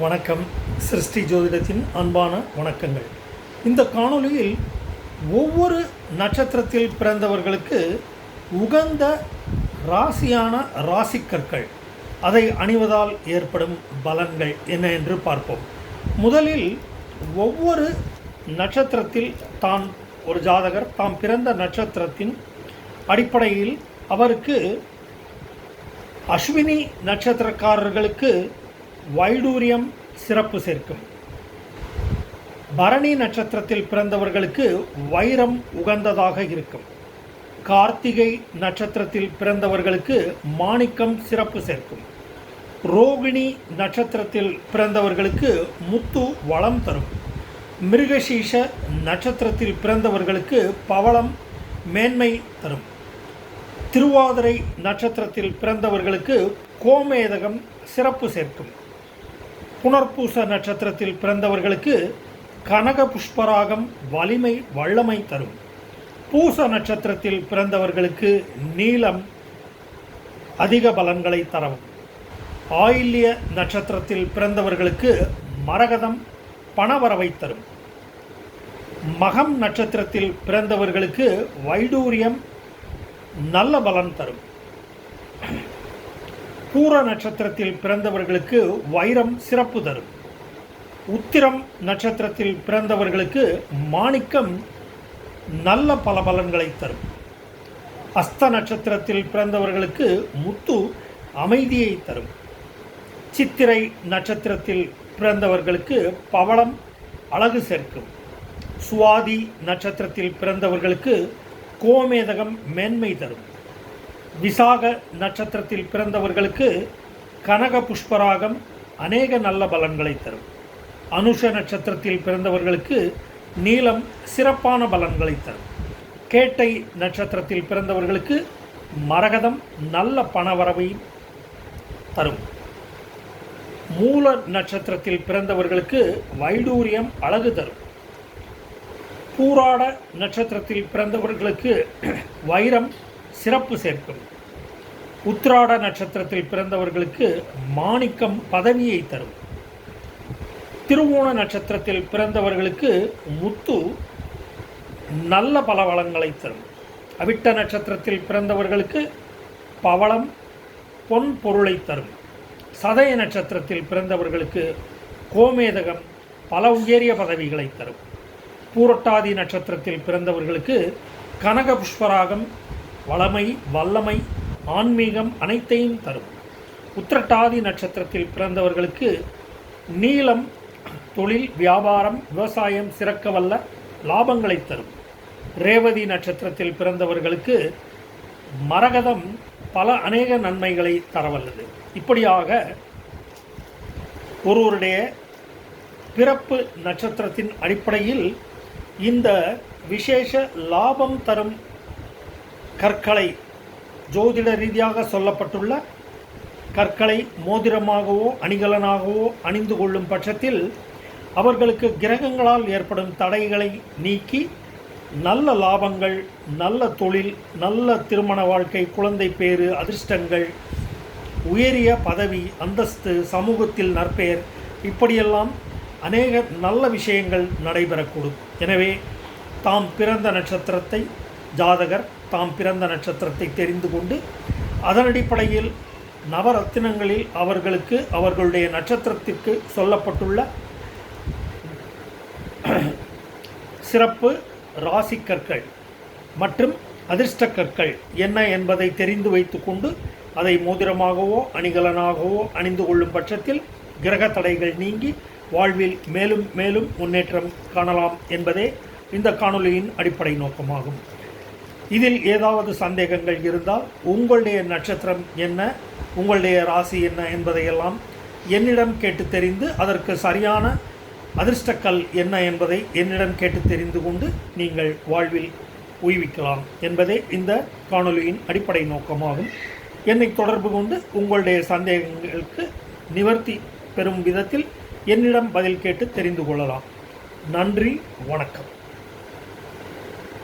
வணக்கம். சிருஷ்டி ஜோதிடத்தின் அன்பான வணக்கங்கள். இந்த காணொளியில் ஒவ்வொரு நட்சத்திரத்தில் பிறந்தவர்களுக்கு உகந்த ராசியான ராசிக்கற்கள் அதை அணிவதால் ஏற்படும் பலன்கள் என்ன என்று பார்ப்போம். முதலில் ஒவ்வொரு நட்சத்திரத்தில் தான் ஒரு ஜாதகர் தாம் பிறந்த நட்சத்திரத்தின் அடிப்படையில் அவருக்கு அஸ்வினி நட்சத்திரக்காரர்களுக்கு வைடூரியம் சிறப்பு சேர்க்கும். பரணி நட்சத்திரத்தில் பிறந்தவர்களுக்கு வைரம் உகந்ததாக இருக்கும். கார்த்திகை நட்சத்திரத்தில் பிறந்தவர்களுக்கு மாணிக்கம் சிறப்பு சேர்க்கும். ரோகிணி நட்சத்திரத்தில் பிறந்தவர்களுக்கு முத்து வளம் தரும். மிருகசீஷ நட்சத்திரத்தில் பிறந்தவர்களுக்கு பவளம் மேன்மை தரும். திருவாதிரை நட்சத்திரத்தில் பிறந்தவர்களுக்கு கோமேதகம் சிறப்பு சேர்க்கும். புனர்பூச நட்சத்திரத்தில் பிறந்தவர்களுக்கு கனக புஷ்பராகம் வலிமை வல்லமை தரும். பூச நட்சத்திரத்தில் பிறந்தவர்களுக்கு நீளம் அதிக பலன்களை தரும் ஆயில்ய நட்சத்திரத்தில் பிறந்தவர்களுக்கு மரகதம் பணவரவை தரும். மகம் நட்சத்திரத்தில் பிறந்தவர்களுக்கு வைடூரியம் நல்ல பலன் தரும். பூர நட்சத்திரத்தில் பிறந்தவர்களுக்கு வைரம் சிறப்பு தரும். உத்திரம் நட்சத்திரத்தில் பிறந்தவர்களுக்கு மாணிக்கம் நல்ல பல பலன்களை தரும். அஸ்த நட்சத்திரத்தில் பிறந்தவர்களுக்கு முத்து அமைதியை தரும். சித்திரை நட்சத்திரத்தில் பிறந்தவர்களுக்கு பவளம் அழகு சேர்க்கும். சுவாதி நட்சத்திரத்தில் பிறந்தவர்களுக்கு கோமேதகம் மேன்மை தரும். விசாக நட்சத்திரத்தில் பிறந்தவர்களுக்கு கனக புஷ்பராகம் அநேக நல்ல பலன்களை தரும். அனுஷ நட்சத்திரத்தில் பிறந்தவர்களுக்கு நீலம் சிறப்பான பலன்களை தரும். கேட்டை நட்சத்திரத்தில் பிறந்தவர்களுக்கு மரகதம் நல்ல பணவரவை தரும். மூல நட்சத்திரத்தில் பிறந்தவர்களுக்கு வைடூரியம் அழகு தரும். பூராட நட்சத்திரத்தில் பிறந்தவர்களுக்கு வைரம் சிறப்பு சேர்க்கும். உத்ராட நட்சத்திரத்தில் பிறந்தவர்களுக்கு மாணிக்கம் பதவியை தரும். திருவோண நட்சத்திரத்தில் பிறந்தவர்களுக்கு முத்து நல்ல பல வளங்களை தரும். அவிட்ட நட்சத்திரத்தில் பிறந்தவர்களுக்கு பவளம் பொன் பொருளை தரும். சதய நட்சத்திரத்தில் பிறந்தவர்களுக்கு கோமேதகம் பல உயரிய பதவிகளை தரும். பூரட்டாதி நட்சத்திரத்தில் பிறந்தவர்களுக்கு கனக புஷ்பராகம் வளமை வல்லமை ஆன்மீகம் அனைத்தையும் தரும். உத்திரட்டாதி நட்சத்திரத்தில் பிறந்தவர்களுக்கு நீளம் தொழில் வியாபாரம் விவசாயம் சிறக்க வல்ல லாபங்களை தரும். ரேவதி நட்சத்திரத்தில் பிறந்தவர்களுக்கு மரகதம் பல அநேக நன்மைகளை தரவல்லது இப்படியாக ஒருவருடைய பிறப்பு நட்சத்திரத்தின் அடிப்படையில் இந்த விசேஷ லாபம் தரும் கற்களை ஜோதிட ரீதியாக சொல்லப்பட்டுள்ள கற்களை மோதிரமாகவோ அணிகலனாகவோ அணிந்து கொள்ளும் பட்சத்தில் அவர்களுக்கு கிரகங்களால் ஏற்படும் தடைகளை நீக்கி நல்ல லாபங்கள் நல்ல தொழில் நல்ல திருமண வாழ்க்கை குழந்தை பேறு அதிர்ஷ்டங்கள் உயரிய பதவி அந்தஸ்து சமூகத்தில் நற்பெயர் இப்படியெல்லாம் அநேக நல்ல விஷயங்கள் நடைபெறக்கூடும். எனவே தாம் பிறந்த நட்சத்திரத்தை ஜாதகர் தாம் பிறந்த நட்சத்திரத்தை தெரிந்து கொண்டு அதன் அடிப்படையில் நவரத்தினங்களில் அவர்களுக்கு அவர்களுடைய நட்சத்திரத்திற்கு சொல்லப்பட்டுள்ள சிறப்பு ராசி கற்கள் மற்றும் அதிர்ஷ்ட கற்கள் என்ன என்பதை தெரிந்து வைத்துக்கொண்டு அதை மோதிரமாகவோ அணிகலனாகவோ அணிந்து கொள்ளும் பட்சத்தில் கிரக தடைகள் நீங்கி வாழ்வில் மேலும் மேலும் முன்னேற்றம் காணலாம் என்பதே இந்த காணொலியின் அடிப்படை நோக்கமாகும். இதில் ஏதாவது சந்தேகங்கள் இருந்தால் உங்களுடைய நட்சத்திரம் என்ன உங்களுடைய ராசி என்ன என்பதையெல்லாம் என்னிடம் கேட்டு தெரிந்து அதற்கு சரியான அதிர்ஷ்டக்கல் என்ன என்பதை என்னிடம் கேட்டு தெரிந்து கொண்டு நீங்கள் வாழ்வில் உய்விக்கலாம் என்பதே இந்த காணொலியின் அடிப்படை நோக்கமாகும். என்னை தொடர்பு கொண்டு உங்களுடைய சந்தேகங்களுக்கு நிவர்த்தி பெறும் விதத்தில் என்னிடம் பதில் கேட்டு தெரிந்து கொள்ளலாம். நன்றி வணக்கம்.